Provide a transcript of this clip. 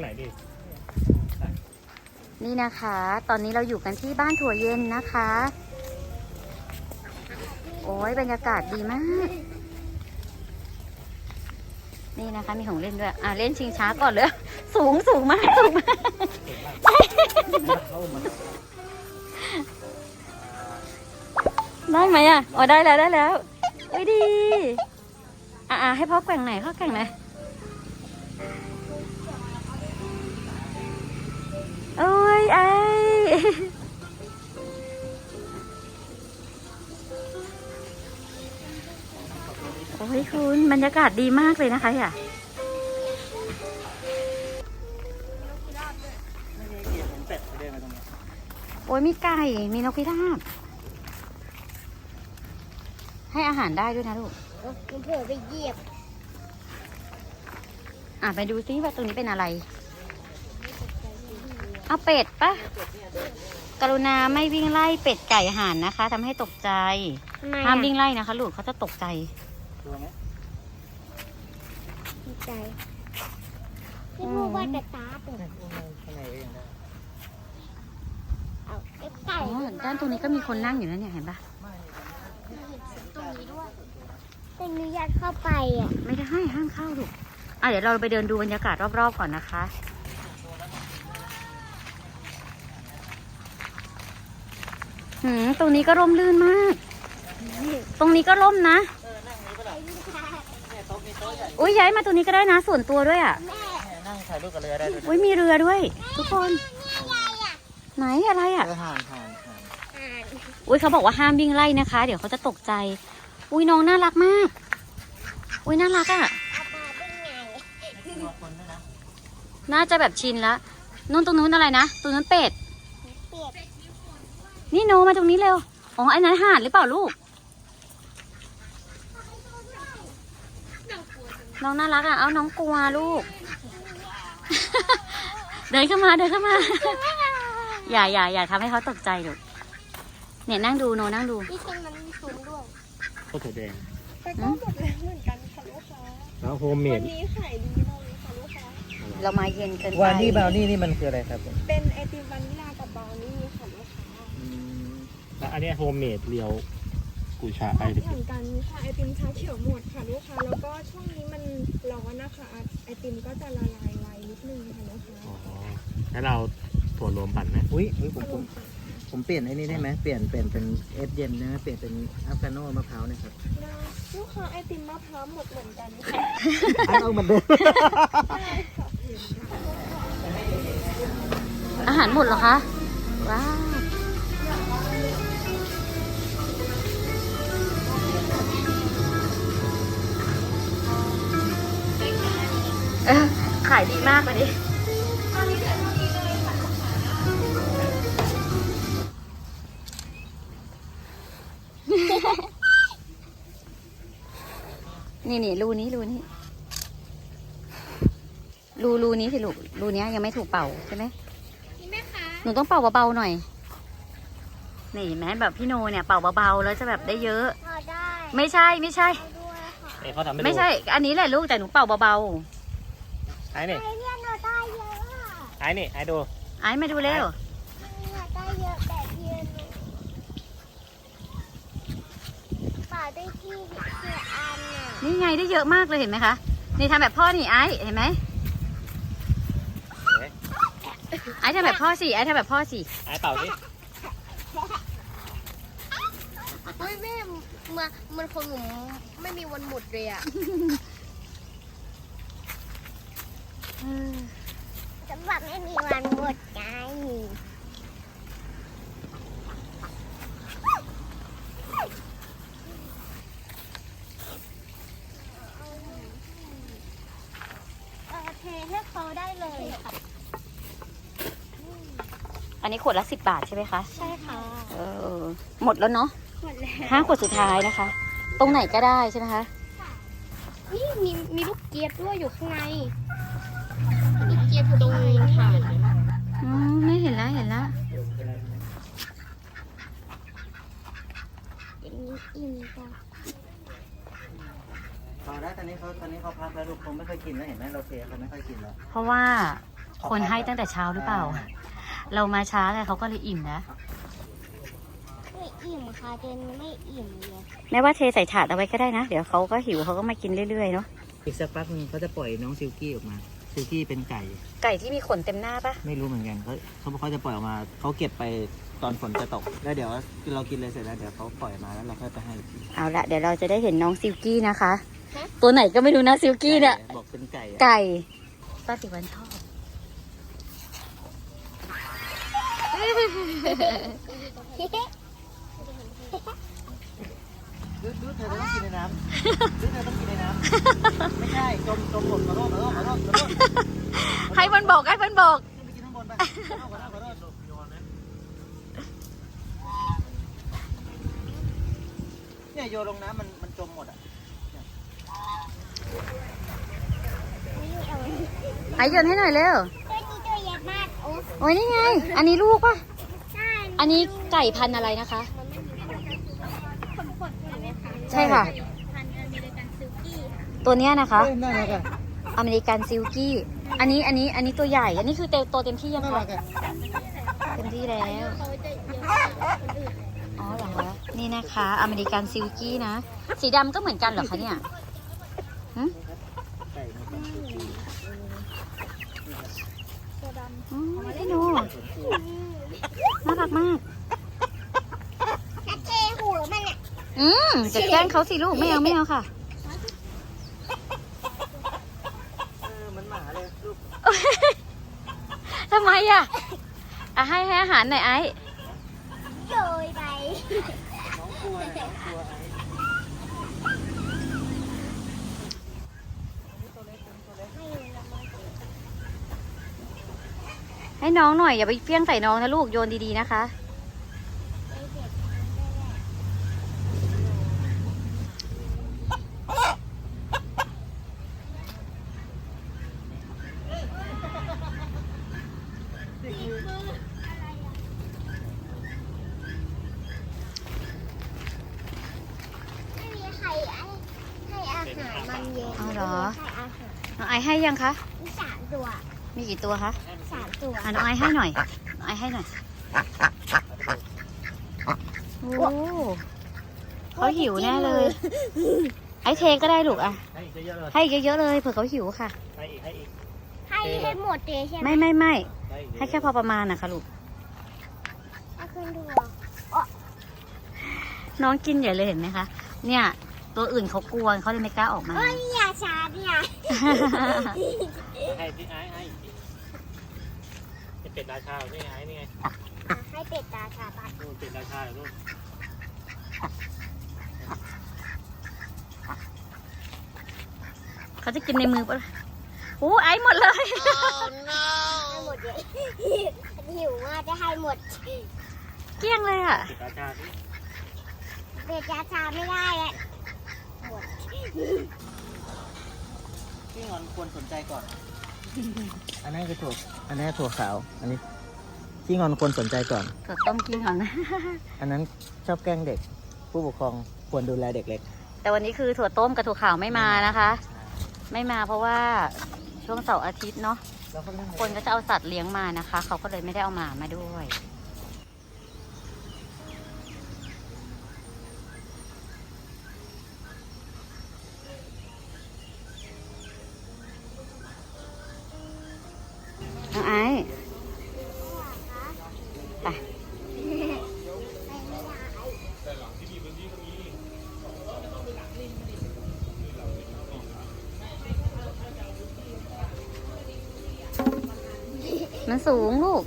ไหนดีนี่นะคะ ตอนนี้เราอยู่กันที่บ้านถั่วเย็นนะคะ โอ้ยบรรยากาศดีมาก นี่นะคะมีของเล่นด้วย อะเล่นชิงช้าก่อนเลย สูงสูงมากสูงมากได้ไหมอะ อ๋อได้แล้วได้แล้วเอ้ยดี อะอะให้พ่อแกว่งไหนอยพ่อแกว่งไหน บรรยากาศดีมากเลยนะคะอะไม่มีเกียรติเป็ดเดินมาตรงนี้โอ้ยมีไก่มีนกพิราบให้อาหารได้ด้วยนะลูกมันเผลอไปเหยียบ อะไปดูซิว่าตรงนี้เป็นอะไร เอาเป็ดปะกรุณาไม่วิ่งไล่เป็ดไก่ห่านนะคะทำให้ตกใจทำไมห้ามวิ่งไล่นะคะ ลูกเขาจะตกใจตัวไหม ดีใจพี่พูดว่าจะตาเปิดข้างในก็ยังได้เอาไอ้ไก่อ๋อด้านตรงนี้ก็มีคนนั่งอยู่นั่นเนี่ยเห็นปะตรงนี้ด้วยแต่อนุญาตเข้าไปอะไม่ได้ให้ห้ามเข้าลูกอะเดี๋ยวเราไปเดินดูบรรยากาศรอบๆก่อนนะคะหืมตรงนี้ก็ร่มรื่นมาก ตรงนี้ก็ร่มนะ อุ้ยย้ายมาตรงนี้ก็ได้นะส่วนตัวด้วยอะนั่งถ่ายรูปกับเรือได้ด้วยอุ้ยมีเรือด้วย ทุกคนไหนอะไรอะเออห่านห่านห่านอ่านอุ้ยเขาบอกว่าห้ามวิ่งไล่นะคะ เดี๋ยวเขาจะตกใจ อุ้ยน้องน่ารักมาก อุ้ยน่ารักอะเอามาได้ไงตัวคนด้วยนะน่าจะแบบชินละนู่นตรงนู้นอะไรนะตรงนั้นเป็ดเปียกนี่โนมาตรงนี้เร็วอ๋อไอ้นั้นห่านหรือเปล่าลูก น้องน่ารักอะ เอาน้องกลัวลูก เดินเข้ามาเดินเข้ามา อย่าอย่าอย่าทำให้เขาตกใจลูกเนี่ยนั่งดูโนนั่งดูที่ฉันมันมีสูงด้วยข้าวถั่วแดงแต่ก็หมดแล้วเหมือนกันค่ะลูกค้าแล้วโฮมเมวัดนนี้ขายดีมากเลยค่ะลูกค้าเรามาเย็นเกินไปวานี่บราวนี่นี่มันคืออะไรครับผมเป็นไอติมวานิลากับบราวนี่ค่ะลูกค้าแล้วอันนี้โฮมเมดเรียวกุยชาไอเหมือนกันค่ะไอติมชาเขียวหมดค่ะลูกค้า แล้วก็ช่วงนี้มัน ร้อนนะคะไอติมก็จะละลายไวนิดนึงค่ะลูกค้าอ๋อแล้วเราถั่วรวมปั่นไหมอุ้ยอุ้ยผมผมผมเปลี่ยนไอ้นี่ได้ไหมเปลี่ยนเปลี่ยนเป็นเอสเย็นนะเปลี่ยนเป็นอัฟกาโน่มะพร้าวนะครับได้ลูกค้าไอติมมะพร้าวหมดเหมือนกันค่ะเอาเหมือนเดิมได้ค่ะอาหารหมดเหรอคะว้าว ขายดีมากเลยดินี่นี่รูนี้รูนี้รูรูนี้สิลูกรูเนี้ยยังไม่ถูกเป่าใช่ไหมนี่แม่คะหนูต้องเป่าเบาๆหน่อย นี่เห็นไหมแบบพี่โนเนี่ยเป่าเบาๆแล้วจะแบบได้เยอะพอได้ไม่ใช่ไม่ใช่ด้วยค่ะนี่เขาทำให้ดูไม่ใช่ อันนี้แหละลูกแต่หนูเป่าเบา ไอ้นี่ไอเรียนเราได้เยอะอะไอ้นี่ไอ้ดูๆไอ้มาดูเร็วเนี่ยได้เยอะแบบเยืนป่าได้ที่เสียอันน่ะนี่ไงได้เยอะมากเลยเห็นไหมคะ นี่ทำแบบพ่อนี่ไอ้เห็นไหมเอ๊ะไอ้ทำแบบพ่อสิไอ้ทำแบบพ่อสิไอ้เป่าดิเฮ้ยแม่มามันของหนูไม่มีวันหมดเลยอะ สำหรับไม่มีวันหมดไงเออเทให้เขาได้เลยค่ะ อันนี้ขวดละสิบบาทใช่ไหมคะ ใช่ค่ะ เออ หมดแล้วเนาะ หมดแล้วห้าขวดสุดท้ายนะคะ ตรงไหนก็ได้ใช่ไหมคะ นี่มีมีลูกเกียบด้วยอยู่ข้างในลูกเกีย บอยู่ตรงฐานอืมไม่เห็นแล้วเห็นแล้วอย่างนี้อิ่มจ้ะพอแล้วตอนนี้เขาตอนนี้เขาพักแล้วลูกคงไม่ค่อยกินแล้วเห็นไหมเราเทเขาไม่ค่อยกินแล้วเพราะว่าคนให้ตั้งแต่เช้าหรือเปล่า เรามาช้าไงเขาก็เลยอิ่มนะไม่อิ่มค่ะจนไม่อิ่มเลยแม้ว่าเทใส่ถาดเอาไว้ก็ได้นะ เดี๋ยวเขาก็หิวเขาก็มากินเรื่อยๆเนาะอีกสักพักหนึงเขาจะปล่อยน้องซิลกี้ออกมา ซิลกี้เป็นไก่ ไก่ที่มีขนเต็มหน้าปะไม่รู้เหมือนกันเขาเขาบอกเขาจะปล่อยออกมาเขาเก็บไปตอนฝนจะตก แล้วเดี๋ยวเรากินเลยเสร็จแล้วเดี๋ยวเขาปล่อยมาแล้วเราค่อยไปให้อีกทีเอาละเดี๋ยวเราจะได้เห็นน้องซิลกี้นะคะ ตัวไหนก็ไม่รู้นะซิลกี้เนี่ย บอกเป็นไก่อะไก่ป้าติวันชอบ ดูดูเธอต้องกินในน้ำดูเธอต้องกินในน้ำไม่ใช่จมจมหมดขอโทษขอโทษขอโทษขอโทษให้มันบอกให้มันบอกไปกินข้างบนไปขอโทษขอโทษขอโทษเนี่ยโยนลงน้ำมันมันจมหมดอะไอโยนให้หน่อยเร็วตัวนี้ตัวใหญ่มากโอ้โอ้ยนี่ไง อันนี้ลูกปะใช่อันนี้ไก่พันธุ์อะไรนะคะ มันขนๆใช่ไหมคะ ใช่ค่ะ พันธุ์อเมริกันซิลกี้ค่ะตัวเนี้ยนะคะเฮ้ยน่ารักอะอเมริกันซิลกี้ อันนี้อันนี้อันนี้ตัวใหญ่ อันนี้คือเต็มโตเต็มที่ยังน่าคะรักอะเต็มที่แล้ว เขาจะเยอะกว่าคนอื่นอ๋อเหรอคะนี่นะคะอเมริกันซิลกี้นะ สีดำก็เหมือนกันเหรอคะเนี่ยหึไก่ในการซื้ออ๋อพี่โนน่ารักมาก ถ้าเทหัวมัน อะอืมจะแกล้งเขาสิลูกไม่เอาไม่เอาค่ะเออเหมันหมาเลยลูกทำไมอะอะให้ให้อาหารหน่อยไอ้โยยไปน้องกลัวเนี่ยน้องกลัวไอ้ให้น้องหน่อยอย่าไปเฟี้ยงใส่น้องนะลูกโยนดีๆนะคะ ไม่มีใครให้ให้อาหารมันเย็นเอาเหรอ ให้อาหารน้องไอให้ยังคะ มีสามตัวมีกี่ตัวคะสามตัวอะน้องไอให้หน่อยน้องไอให้หน่อย โอ้เขาหิวแน่เลย ไอเทก็ได้ลูกอะ ให้อีกเยอะๆเลยให้เยอะๆเลยเผื่อเขาหิวค่ะ ให้อีกให้อีกให้ให้หมดเลยใช่ไหมไม่ไม่ไม่ให้อีกให้แค่พอประมาณนะคะลูก เอาขึ้นดูน้องกินใหญ่เลยเห็นไหมคะ เนี่ย ตัวอื่นเขากลัวเขาเลยไม่กล้าออกมาเฮ้ยอย่าชาเนี่ยให้พี่ไอ้ให้เป็นเป็ดราชานี่ไงนี่ไงให้เป็ดตาชาบัดนู่นเป็ดราชาอยู่นู่นเขาจะกินในมือปะโอ้ไอหมดเลยให้หมดเลยหิวมากจะให้หมด เกลี้ยงเลยอะเป็ดราชาที่เป็ดตาชาไม่ได้แล้วหมด พี่งอนควรสนใจก่อน อันนั้นคือถั่วอันนี้ถั่วขาว อันนี้พี่งอนควรสนใจก่อน ถั่วต้มกินก่อนนะ อันนั้นชอบแกล้งเด็ก ผู้ปกครองควรดูแลเด็กเล็ก แต่วันนี้คือถั่วต้มกับถั่วขาวไม่มานะคะ ไม่มาเพราะว่าช่วงเสาร์อาทิตย์เนาะแล้วก็เล่นคนก็จะเอาสัตว์เลี้ยงมานะคะ เขาก็เลยไม่ได้เอาหมามาด้วย น้องไอซ์ไปมันสูงลูก